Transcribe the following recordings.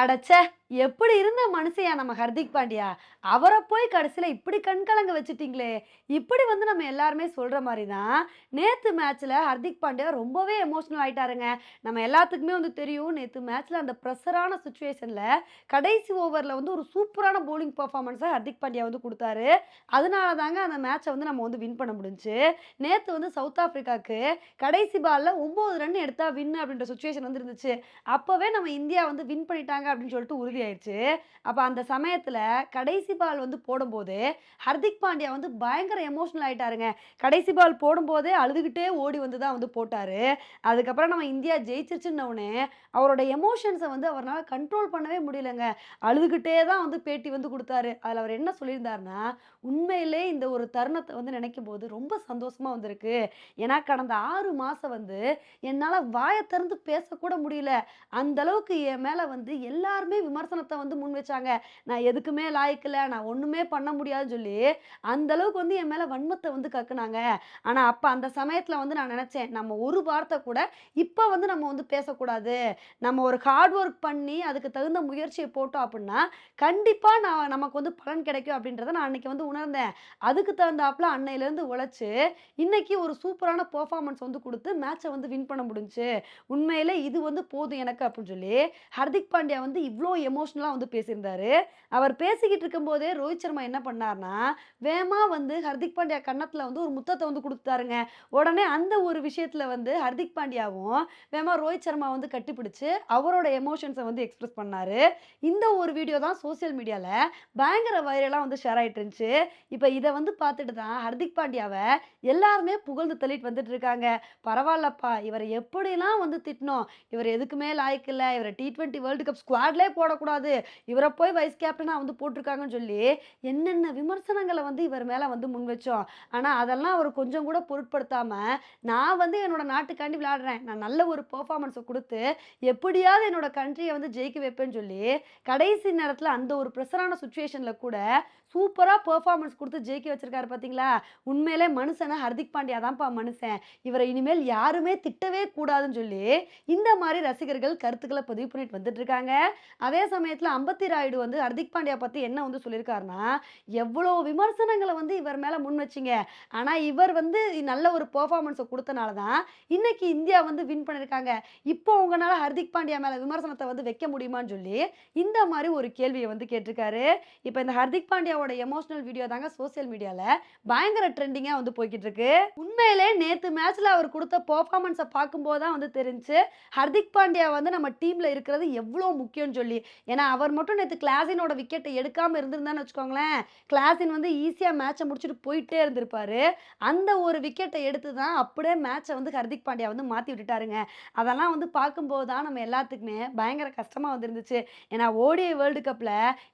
அடச்சே எப்படி இருந்த மனுஷையா நம்ம ஹர்திக் பாண்டியா? அவரை போய் கடைசியில் இப்படி கண்கலங்க வச்சுட்டீங்களே. இப்படி வந்து நம்ம எல்லாருமே சொல்கிற மாதிரி தான் நேற்று மேட்ச்சில் ஹர்திக் பாண்டியா ரொம்பவே எமோஷ்னல் ஆகிட்டாருங்க நம்ம எல்லாத்துக்குமே வந்து தெரியும் நேற்று மேட்ச்சில் அந்த ப்ரெஷரான சுச்சுவேஷனில் கடைசி ஓவரில் வந்து ஒரு சூப்பரான போலிங் பர்ஃபார்மன்ஸை ஹர்திக் பாண்டியா வந்து கொடுத்தாரு. அதனால தாங்க அந்த மேட்சை வந்து நம்ம வந்து வின் பண்ண முடிஞ்சு. நேற்று வந்து சவுத் ஆஃப்ரிக்காவுக்கு கடைசி பாலில் ஒம்பது ரன் எடுத்தால் வின் அப்படின்ற சுச்சுவேஷன் வந்து இருந்துச்சு. அப்போவே நம்ம இந்தியா வந்து வின் பண்ணிட்டாங்க. அப்படின்னு சொல்லிட்டு உறுதியாயிடுச்சு அப்போ அந்த சமயத்தில் கடைசி பால் வந்து போடும்போது ஹர்திக் பாண்டியா வந்து பயங்கர எமோஷனல் ஆயிட்டாருங்க. கடைசி பால் போடும்போதே அழுதுகிட்டே ஓடி வந்து தான் வந்து போட்டார். அதுக்கப்புறம் நம்ம இந்தியா ஜெயிச்சிருச்சுன்னொடனே அவரோட எமோஷன்ஸை வந்து அவரால் கண்ட்ரோல் பண்ணவே முடியலங்க. அழுதுகிட்டே தான் வந்து பேட்டி வந்து கொடுத்தாரு. அதில் அவர் என்ன சொல்லியிருந்தாருன்னா உண்மையிலே இந்த ஒரு தருணத்தை வந்து நினைக்கும் போது ரொம்ப சந்தோஷமாக வந்திருக்கு. ஏன்னா கடந்த ஆறு மாதம் வந்து என்னால் வாயை திறந்து பேசக்கூட முடியல. அந்த அளவுக்கு என் மேலே வந்து எல்லாருமே விமர்சனத்தை வந்து முன் வச்சாங்க. நான் எதுக்குமே லாய்க்கல நான் ஒன்றுமே பண்ண முடியாதுன்னு சொல்லி அந்த அளவுக்கு வந்து என் மேலே வன்மத்தை வந்து கக்குனாங்க. ஆனால் அப்போ அந்த சமயத்தில் வந்து நான் நினச்சேன் நம்ம ஒரு வார்த்தை கூட இப்போ வந்து நம்ம வந்து பேசக்கூடாது. நம்ம ஒரு ஹார்ட் ஒர்க் பண்ணி அதுக்கு தகுந்த முயற்சியை போட்டோம் அப்படின்னா கண்டிப்பாக நான் நமக்கு வந்து பலன் கிடைக்கும் அப்படின்றத நான் அன்னைக்கு வந்து உணர்ந்தேன். அதுக்கு தகுந்தாப்புல அன்னையிலேருந்து உழைச்சி இன்னைக்கு ஒரு சூப்பரான பர்ஃபார்மன்ஸ் வந்து கொடுத்து மேட்சை வந்து வின் பண்ண முடிஞ்சுச்சு உண்மையிலே இது வந்து போதும் எனக்கு அப்படின்னு சொல்லி ஹர்திக் பாண்டியா வந்து இவ்வளோ எமோஷ்னலாக வந்து பேசியிருந்தாரு. அவர் பேசிக்கிட்டு இருக்கும்போதே ரோஹித் சர்மா என்ன பண்ணார்னா வேமா வந்து ஹர்திக் பாண்டியா கன்னத்தில் வந்து ஒரு முத்தத்தை வந்து கொடுத்தாருங்க உடனே அந்த ஒரு விஷயத்தில் வந்து ஹர்திக் பாண்டியாவும் வேமா ரோஹித் சர்மா வந்து கட்டிப்பிடிச்சு அவரோட எமோஷன்ஸை வந்து எக்ஸ்பிரஸ் பண்ணாரு. இந்த ஒரு வீடியோ தான் சோஷியல் மீடியாவில் பயங்கர வைரலாக வந்து ஷேர் ஆயிட்டு இருந்துச்சு. இப்போ இதை வந்து பார்த்துட்டு தான் ஹர்திக் பாண்டியாவை எல்லாருமே புகழ்ந்து தள்ளிட்டு வந்துட்டு இருக்காங்க. பரவாயில்லப்பா இவரை எப்படிலாம் வந்து திட்டினோம். இவர் எதுக்குமே லாய்க்கு இல்லை. இவரை டி ட்வெண்ட்டி வேர்ல்டு கப் ஸ்குவாட்லேயே போடக்கூடாது. இவரை போய் வைஸ் கேப்டனாக வந்து போட்டிருக்காங்கன்னு சொல்லி என்னென்ன விமர்சனங்களை வந்து இவர் மேலே வந்து முன் வச்சோம். ஆனால் அதெல்லாம் அவர் கொஞ்சம் கூட பொருட்படுத்தாமல் நான் வந்து என்னோட நாட்டுக்காண்டி விளையாடுறேன். நான் நல்ல ஒரு பெர்ஃபார்மன்ஸை கொடுத்து எப்படியாவது என்னோட கண்ட்ரியை வந்து ஜெயிக்க வைப்பேன்னு சொல்லி கடைசி நேரத்தில் அந்த ஒரு ப்ரெஷரான சுச்சுவேஷனில் கூட சூப்பராக பெர்ஃபார்மன்ஸ் கொடுத்து ஜெயிக்க வச்சிருக்காரு பார்த்தீங்களா உண்மையிலே மனுஷனை ஹர்திக் பாண்டியா தான்ப்பா மனுஷன். இவரை இனிமேல் யாருமே திட்டவே கூடாதுன்னு சொல்லி இந்த மாதிரி ரசிகர்கள் கருத்துக்களை பதிவு பண்ணிட்டு வந்துட்டு இருக்காங்க. அதே சமயத்தில் அம்பத்தி ராயுடு வந்து ஹர்திக் பாண்டியா பற்றி என்ன வந்து சொல்லியிருக்காருன்னா எவ்வளோ விமர்சனங்களை வந்து இவர் மேலே முன் வச்சிங்க. ஆனால் இவர் வந்து நல்ல ஒரு பெர்ஃபார்மன்ஸை கொடுத்தனால தான் இன்னைக்கு இந்தியா வந்து வின் பண்ணியிருக்காங்க இப்போ உங்களால் ஹர்திக் பாண்டியா மேலே விமர்சனத்தை வந்து வைக்க முடியுமான்னு சொல்லி இந்த மாதிரி ஒரு கேள்வியை வந்து கேட்டிருக்காரு. இப்போ இந்த ஹர்திக் பாண்டியாவோட எமோஷனல் வீடியோ தாங்க சோஷியல் மீடியாவில் பயங்கர ட்ரெண்டிங்காக வந்து போய்கிட்டு இருக்கு உண்மையிலே நேற்று மேட்ச்சில் அவர் கொடுத்த பெர்ஃபார்மன்ஸை பார்க்கும்போது தான் வந்து தெரிஞ்சு ஹர்திக் பாண்டியா வந்து நம்ம டீமில் இருக்கிறது எவ்வளோ முக்கியம்னு சொல்லி. ஏன்னா அவர் மட்டும் நேற்று கிளாஸினோட விக்கெட்டை எடுக்காமல் இருந்திருந்தான்னு வச்சுக்கோங்களேன். கிளாஸின் வந்து ஈஸியாக மேட்சை முடிச்சுட்டு போயிட்டே இருந்திருப்பார். அந்த ஒரு விக்கெட்டை எடுத்து தான் அப்படியே மேட்சை வந்து ஹர்திக் பாண்டியா வந்து மாற்றி விட்டுட்டாருங்க. அதெல்லாம் வந்து பார்க்கும்போது தான் நம்ம எல்லாத்துக்குமே பயங்கர கஷ்டமாக வந்துருந்துச்சு. ஏன்னா ஓடிஐ வேர்ல்டு கப்பில்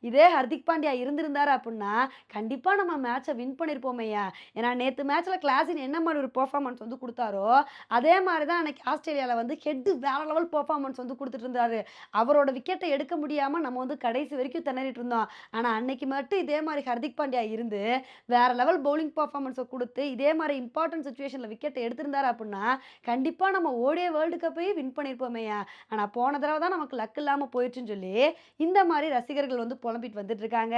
இதே ஹர்திக் பாண்டியா இருந்திருந்தாரு அப்படின்னா கண்டிப்பாக நம்ம மேட்சை வின் பண்ணியிருப்போமையா ஏன்னா நேற்று மேட்ச்சில் கிளாஸின் என்ன மாதிரி ஒரு பர்ஃபார்மன்ஸ் வந்து கொடுத்தாரோ அதே மாதிரி தான் அன்னைக்கு ஆஸ்திரேலியாவில் வந்து ஹெட்டு வேற லெவல் பர்ஃபார்மன்ஸ் வந்து கொடுத்துட்டு இருந்தாரு. அவரோட விக்கெட்டை எடுக்க முடியாமல் நம்ம வந்து கடைசி வரைக்கும் திணறிட்டு இருந்தோம். ஆனால் அன்னைக்கு மட்டும் இதே மாதிரி ஹர்திக் பாண்டியா இருந்து வேற லெவல் பவுலிங் பர்ஃபார்மன்ஸை கொடுத்து இதே மாதிரி இம்பார்ட்டன்ட் சுச்சுவேஷனில் விக்கெட்டை எடுத்திருந்தார் அப்படின்னா கண்டிப்பாக நம்ம ஓடிய வேர்ல்டு கப்பையும் வின் பண்ணியிருப்போமேயா ஆனால் போன தடவை தான் நமக்கு லக் இல்லாமல் போயிடுச்சுன்னு சொல்லி இந்த மாதிரி ரசிகர்கள் வந்து புலம்பிட்டு வந்துட்டு இருக்காங்க.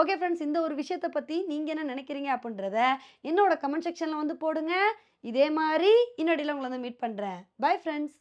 ஓகே ஃப்ரெண்ட்ஸ் இந்த ஒரு விஷயத்தை பற்றி நீங்கள் என்ன நினைக்கிறீங்க அப்படின்றத என்னோட கமெண்ட் செக்ஷனில் வந்து போடுங்க. இதே மாதிரி இன்னொடியில் உங்களை வந்து மீட் பண்ணுறேன் பை ஃப்ரெண்ட்ஸ்